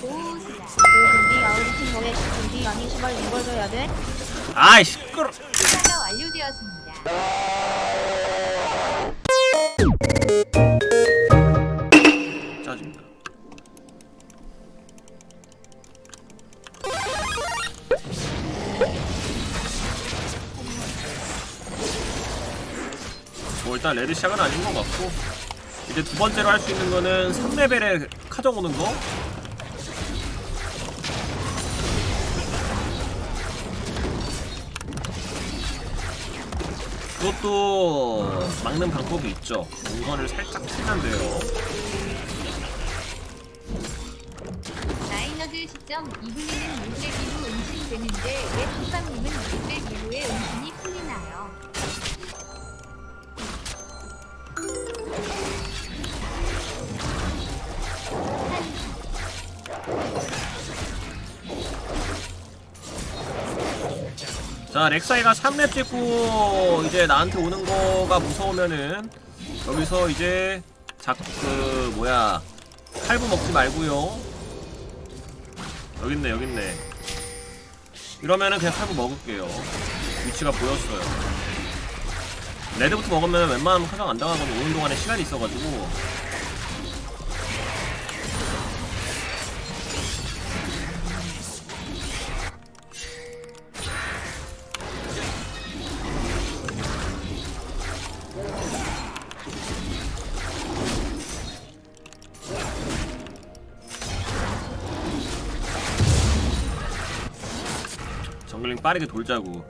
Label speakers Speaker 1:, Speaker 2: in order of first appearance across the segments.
Speaker 1: 고수다.
Speaker 2: 근데 아우리팀 거에 근데 아니 시발 이걸 줘야 돼?
Speaker 3: 아이 시끄러
Speaker 1: 추가가 완료되었습니다.
Speaker 3: 짜증나 뭐 일단 레드 시작은 아닌 것 같고 이제 두 번째로 할 수 있는 거는 3레벨에 카정 오는 거 그것도 막는 방법이 있죠 동선을 살짝 틀면 돼요
Speaker 1: 나인너드 시점 이분이는 물레기로 응신되는데 왜 톡방님은 물레기로의 응신이 풀리나요?
Speaker 3: 자 렉사이가 3렙 찍고 이제 나한테 오는 거가 무서우면은 여기서 이제 작그 뭐야 칼부 먹지 말고요. 여깄네 여깄네. 이러면은 그냥 칼부 먹을게요. 위치가 보였어요. 레드부터 먹으면 웬만하면 카정 안 당하거든. 오는 동안에 시간이 있어가지고 빠르게 돌자고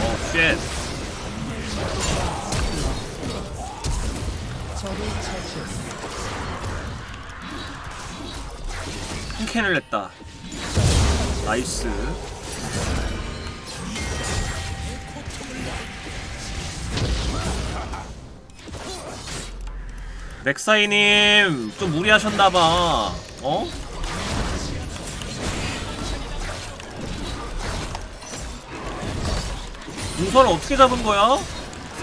Speaker 3: 어 쉣. 한 캔을 냈다 나이스 렉사이님 좀 무리하셨나봐 어? 동선을 어떻게 잡은 거야?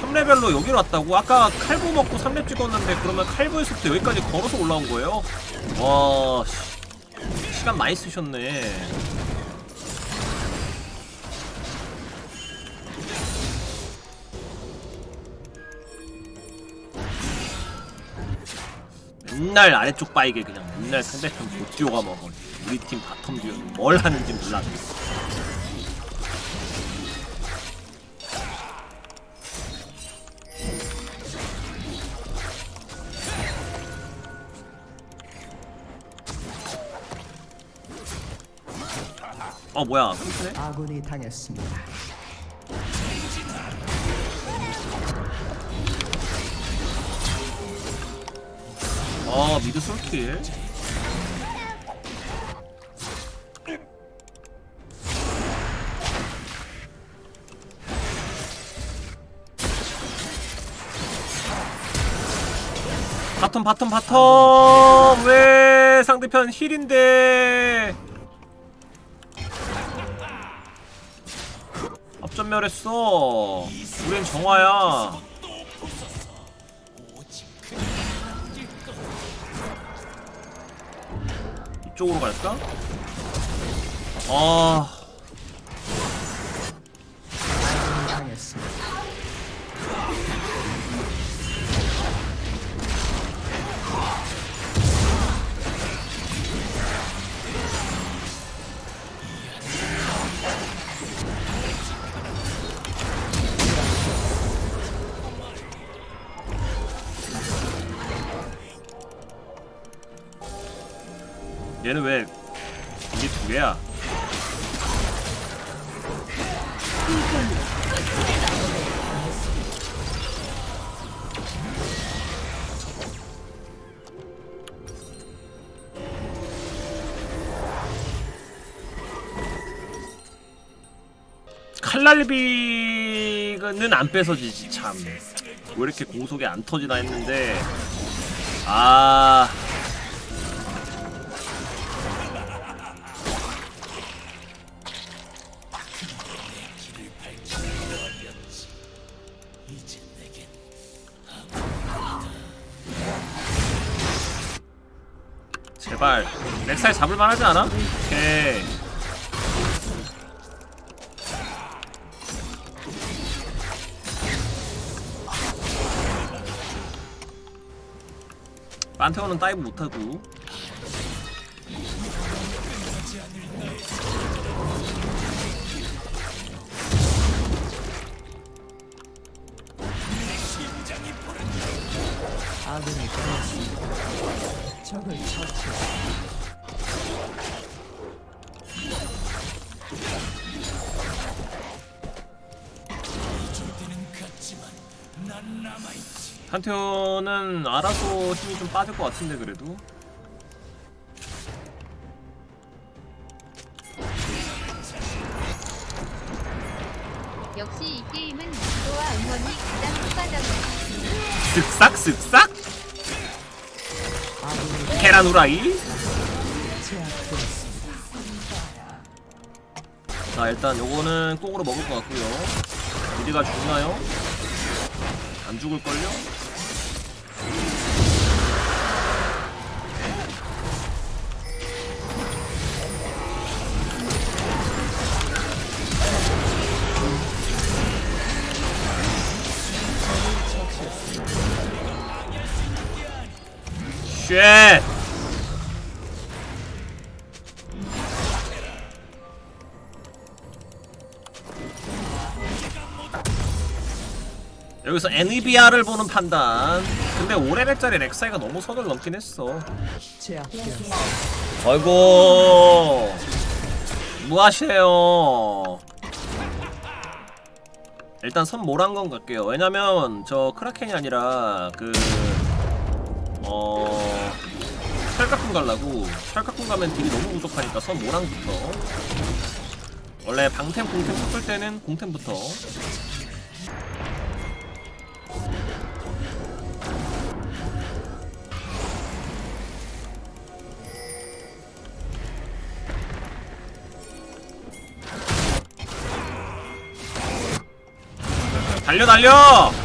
Speaker 3: 3레벨로 여기로 왔다고? 아까 칼부 먹고 3렙 찍었는데 그러면 칼부에서부터 여기까지 걸어서 올라온 거예요? 와 씨. 시간 많이 쓰셨네 맨날 아래쪽 바이게 그냥 맨날 상대편 못 뛰어가 먹어 우리 팀 바텀 듀오 뭘 하는지 몰라 어 뭐야 컴퓨터네?
Speaker 4: 아군이 당했습니다.
Speaker 3: 어 미드 솔킬 바텀 바텀 바텀 왜 상대편 힐인데 전멸했어. 우린 정화야. 이쪽으로 갈까? 아 얘는 왜 이게 두 개야? 칼날비는 안 뺏어지지 참. 왜 이렇게 공속이 안 터지나 했는데 아 렉사이 잡을만 하지 않아? 오케이 판테온은 다이브 못하고 판테온은 알아서 힘이 좀 빠질 것 같은데 그래도
Speaker 1: 역시 이 게임은 유도와 응원이 가장 효과적이에요.
Speaker 3: 쓱싹 쓱싹 계란 후라이. 자 일단 요거는 꽁으로 먹을 것 같고요 미디가 죽나요? 안 죽을걸요? 쉣! 여기서 NVR을 보는 판단. 근데 5레벨짜리 렉사이가 너무 선을 넘긴 했어. 아이고. 뭐 하시네요. 일단 선 모란건 갈게요. 왜냐면 저 크라켄이 아니라 그 어. 철가꾼 갈라고. 철가꾼 가면 딜이 너무 부족하니까 선 모랑부터. 원래 방템 공템 섞을 때는 공템부터. 달려 달려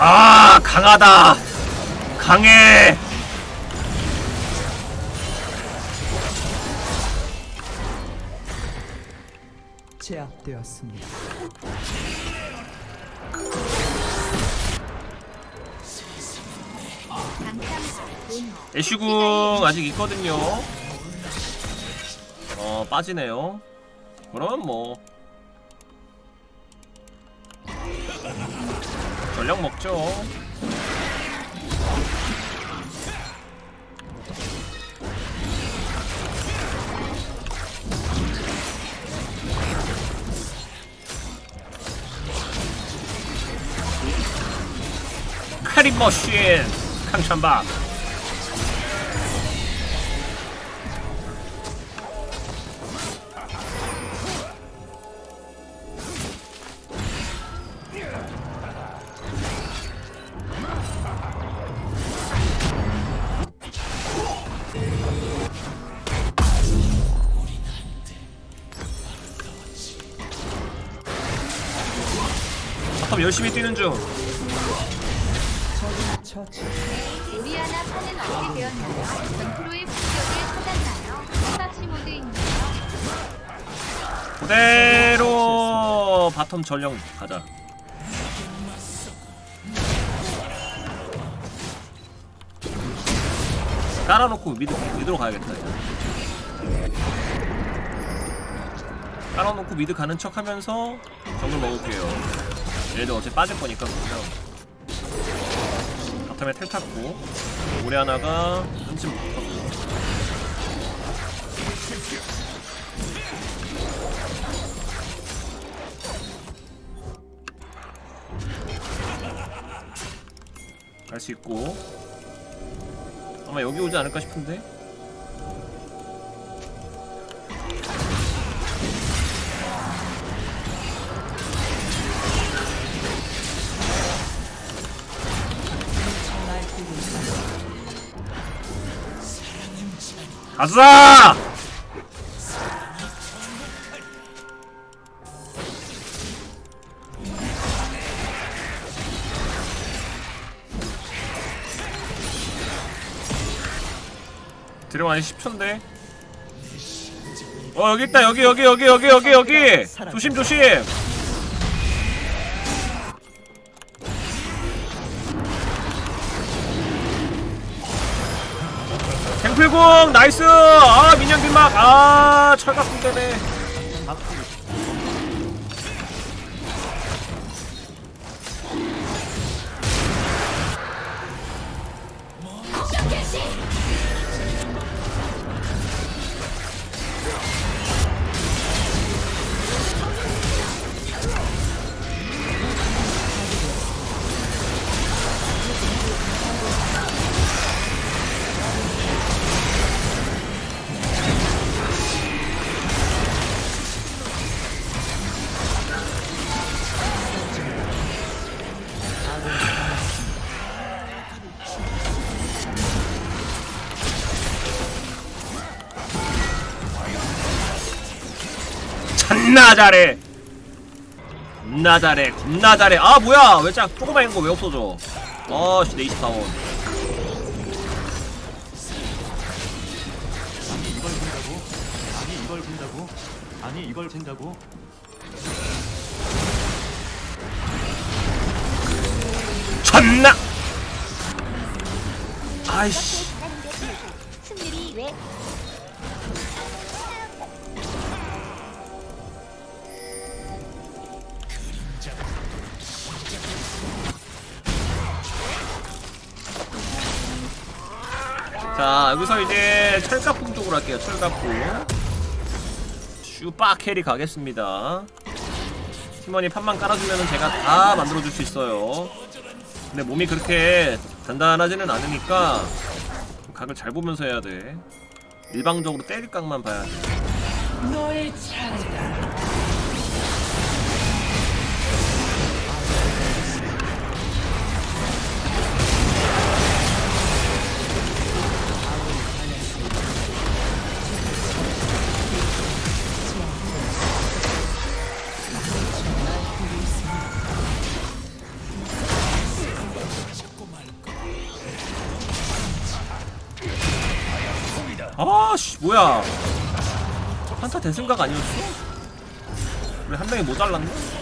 Speaker 3: 아 강하다. 강해.
Speaker 4: 제압되었습니다.
Speaker 3: 애쉬궁 아직 있거든요. 어 빠지네요. 그럼 뭐 전력 먹죠. 크림 머신 강찬박 열심히 뛰는 중
Speaker 4: 적을 처치.
Speaker 1: 오리아나 판은 어떻게 되었나요? 전프로의 품격을 찾았나요? 스타치 모드인가요?
Speaker 3: 그대로 바텀 전령 가자. 깔아놓고 미드 미드로 가야겠다. 이제. 깔아놓고 미드 가는 척하면서 정글 먹을게요. 얘들 어차피 빠질 거니까 그러면 바텀에 텔 탔고 우리 하나가 흠집 못하고. 갈 수 있고. 아마 여기 오지 않을까 싶은데 가자! 들어가니 10초인데? 어 여기 있다. 여기 여기 여기 여기 여기 여기! 조심 조심 갱플궁 나이스! 아 민영 뒷막. 아 철갑궁 때문에 존나 잘해 겁나 잘해 겁나 잘해 아 뭐야 왜짝 조그마한 거왜 없어져 아씨 네이스 타운
Speaker 5: 이걸 본다고? 아니 이걸 본다고? 아니 이걸 본다고?
Speaker 3: 존나 아이씨
Speaker 2: 승률이 왜?
Speaker 3: 자 여기서 이제 철갑궁 쪽으로 할게요 철갑궁 슈빡 캐리 가겠습니다. 팀원이 판만 깔아주면 제가 다 만들어줄 수 있어요. 근데 몸이 그렇게 단단하지는 않으니까 각을 잘 보면서 해야 돼. 일방적으로 때릴 각만 봐야 돼.
Speaker 4: 너의 차례다.
Speaker 3: 뭐야 한타 대승각 아니었어? 왜한 명이 모자랐네?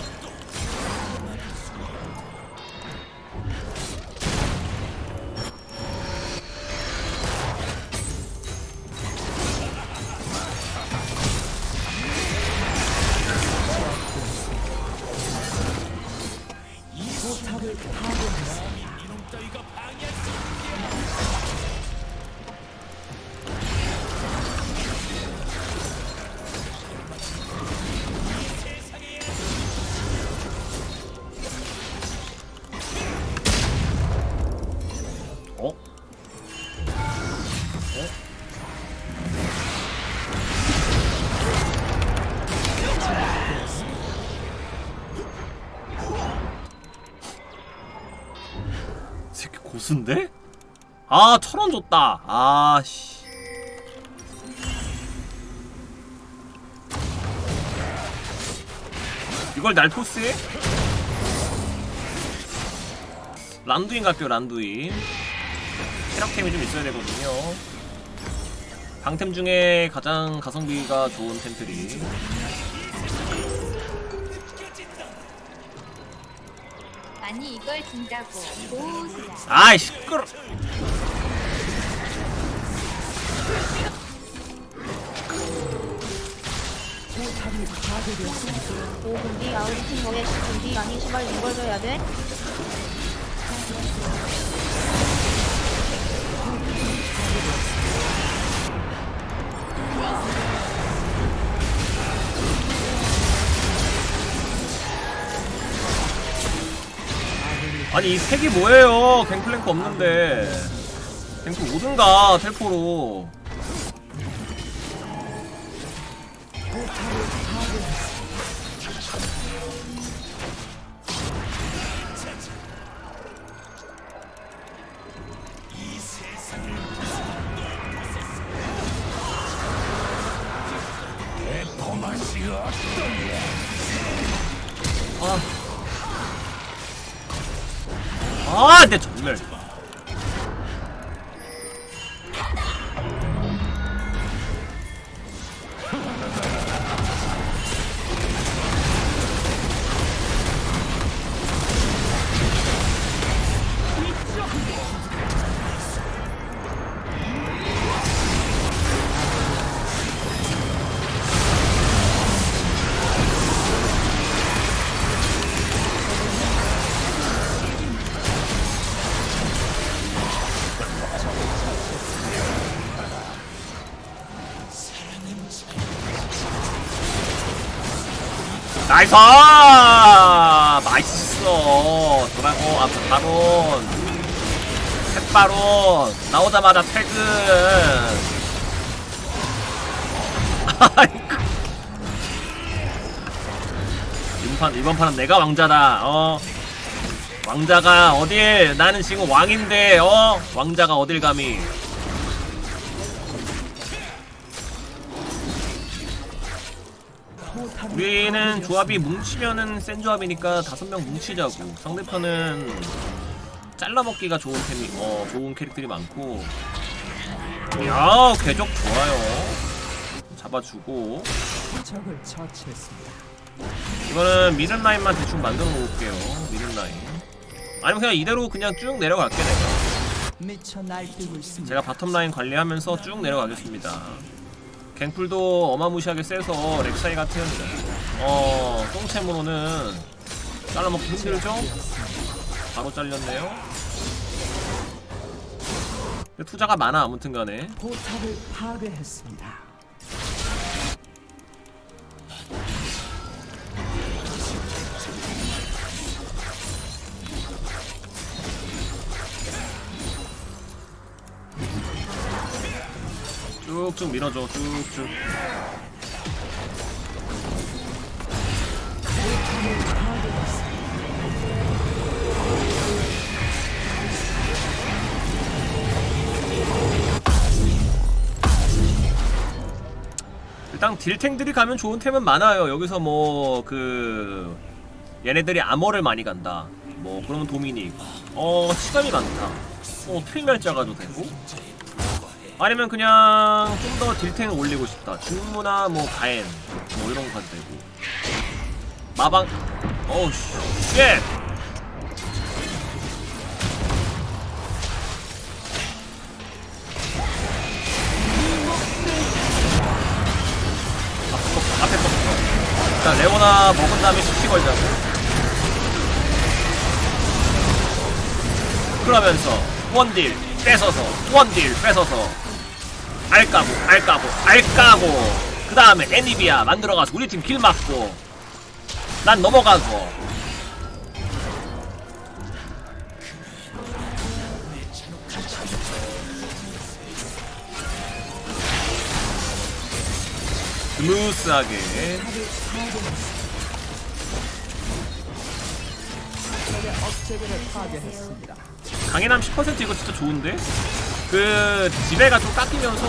Speaker 3: 고수인데? 아, 천 원 줬다. 아, 씨. 이걸 날 토스해? 란두인 갈게요, 란두인. 체력템이 좀 있어야 되거든요. 방템 중에 가장 가성비가 좋은 템들이
Speaker 1: 아니 이걸 준다고 오우야
Speaker 3: 아이 시끄러.
Speaker 2: 5분 뒤 아웃팀 먹에 10분 뒤 아니 시발 이걸 줘야 돼?
Speaker 3: 아니 이 색이 뭐예요? 갱플랭크 없는데. 갱플 오든가 텔포로. 나이스! 맛있어. 도라고, 아, 바론. 셋바론. 나오자마자 퇴근. 아이고. 이번 판, 이번 판은 내가 왕자다, 어. 왕자가 어딜, 나는 지금 왕인데, 어? 왕자가 어딜 감히. 우리는 조합이 뭉치면은 센 조합이니까 다섯 명 뭉치자고. 상대편은 잘라먹기가 좋은 템이, 어, 좋은 캐릭들이 많고. 야, 궤적 좋아요. 잡아주고.
Speaker 4: 적을 처치했습니다.
Speaker 3: 이거는 미든 라인만 대충 만들어 놓을게요. 미든 라인. 아니면 그냥 이대로 그냥 쭉 내려갈게, 내가.
Speaker 4: 미쳐 날뛰고 있습니다.
Speaker 3: 제가 바텀 라인 관리하면서 쭉 내려가겠습니다. 갱플도 어마무시하게 세서 렉사이 같은 어 똥챔으로는 잘라먹기 힘들죠? 바로 잘렸네요. 투자가 많아 아무튼간에
Speaker 4: 포탑을 파괴했습니다.
Speaker 3: 쭉쭉 밀어줘 쭉쭉. 일단 딜탱들이 가면 좋은 템은 많아요. 여기서 뭐 그 얘네들이 암호를 많이 간다. 뭐 그러면 도미닉. 어 시간이 많다. 어 필멸자 가도 되고. 아니면 그냥 좀 더 딜탱을 올리고 싶다. 중무나 뭐 가엔 뭐 이런 거 가도 되고. 마방 어우 씨. 쉣! 거 앞에 거부터. 자 레오나 먹은 다음에 시키 걸자고. 그러면서 원딜 뺏어서 원딜 뺏어서 알까고 알까고 알까고 그 다음에 애니비아 만들어가서 우리 팀 길 막고 난 넘어가고 스무스하게. 강인함 10% 이거 진짜 좋은데? 그 지배가 좀 깎이면서.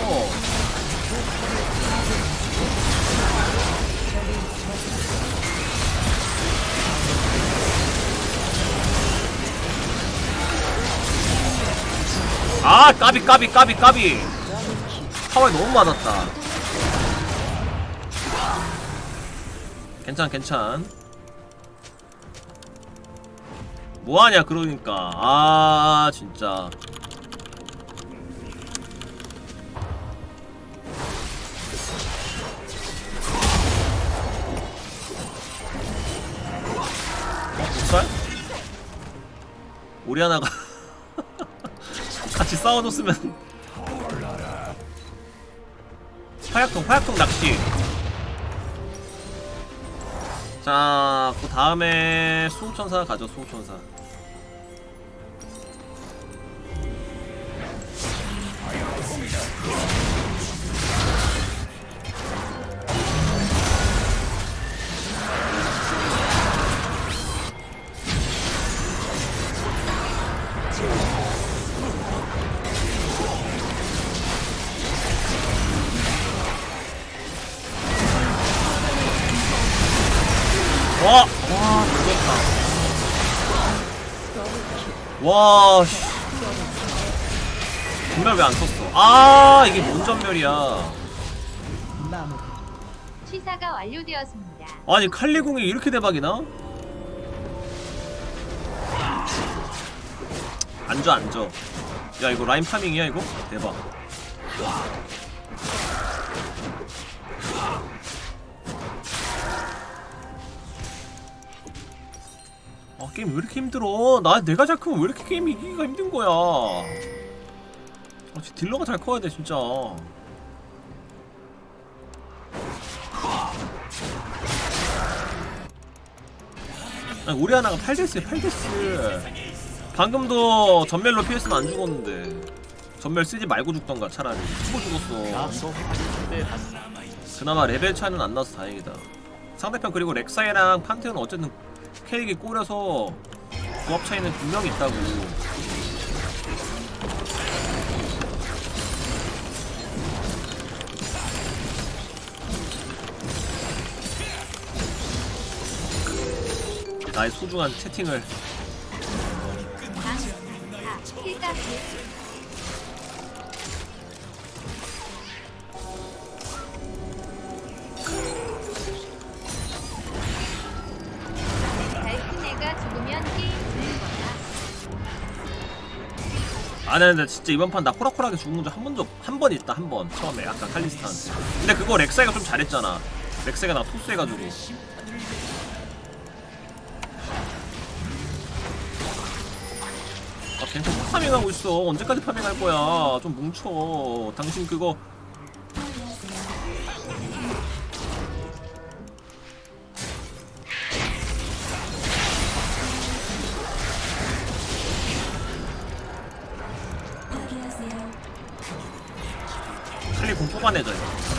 Speaker 3: 아 까비 까비 까비 까비. 파워에 너무 맞았다. 괜찮 괜찮. 뭐하냐 그러니까. 아 진짜 오리아나가 같이 싸워줬으면 화약통 화약통 낚시 자, 그 다음에 수호천사 가죠, 수호천사. 왜 안 썼어 아 이게 뭔 전멸이야.
Speaker 1: 취사가 완료되었습니다.
Speaker 3: 아니 칼리궁이 이렇게 대박이나? 앉아 앉아 야 이거 라인 파밍이야 이거? 대박 아 게임 왜 이렇게 힘들어 나 내가 잘 크면 왜 이렇게 게임 이기기가 힘든 거야 아 딜러가 잘 커야 돼 진짜. 아니, 우리 하나가 8데스야 8데스. 방금도 전멸로 피했으면 안 죽었는데. 전멸 쓰지 말고 죽던가 차라리. 죽어 죽었어. 그나마 레벨 차이는 안 나서 다행이다. 상대편 그리고 렉사이랑 판테온은 어쨌든 캐릭이 꼬려서 조합 차이는 분명히 있다고 나의 소중한 채팅을. 아, 네, 근데 진짜 이번 판나 호락호락하게 죽은 적한 번도 한 번 있다 한 번 처음에 아까 칼리스탄. 근데 그거 렉사이가 좀 잘했잖아. 렉사이가 나 토스해가지고. 아, 괜찮 파밍하고 있어. 언제까지 파밍할 거야? 좀 뭉쳐. 당신 그거 칼리 공 뽑아내자 이거.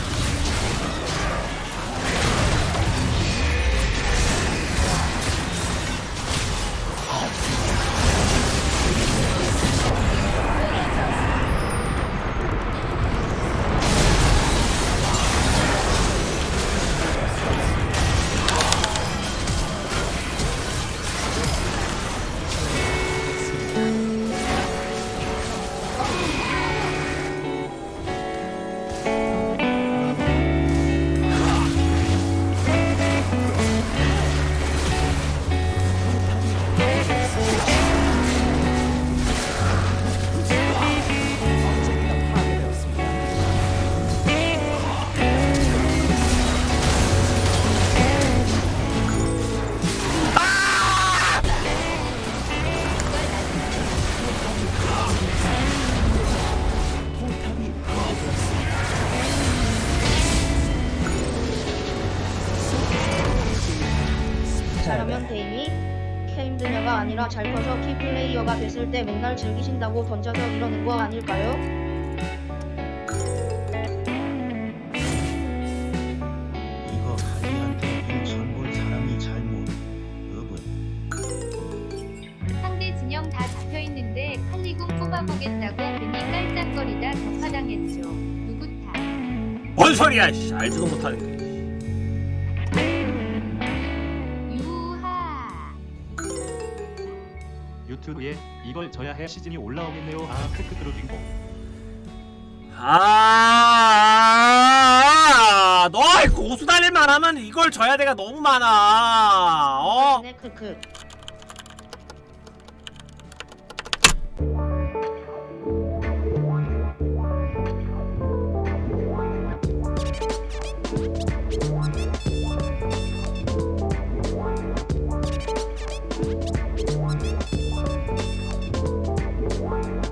Speaker 2: 됐을 때 맨날 즐기신다고 던져서 이러는 거 아닐까요?
Speaker 6: 이거 칼리한테 인천 볼 사람이 잘못 여분
Speaker 1: 상대 진영 다 잡혀 있는데 칼리궁 뽑아보겠다고 괜히 깔짝거리다 격파당했죠. 누구 탓?
Speaker 3: 뭔 소리야? 씨, 알지도 못하는 게.
Speaker 5: 유튜브에 이걸 져야 해 시즌이 올라오겠네요. 아 크크 거.
Speaker 3: 아, 너 고수 달릴만 하면 이걸 져야 돼가 너무 많아. 어?
Speaker 2: 네 크크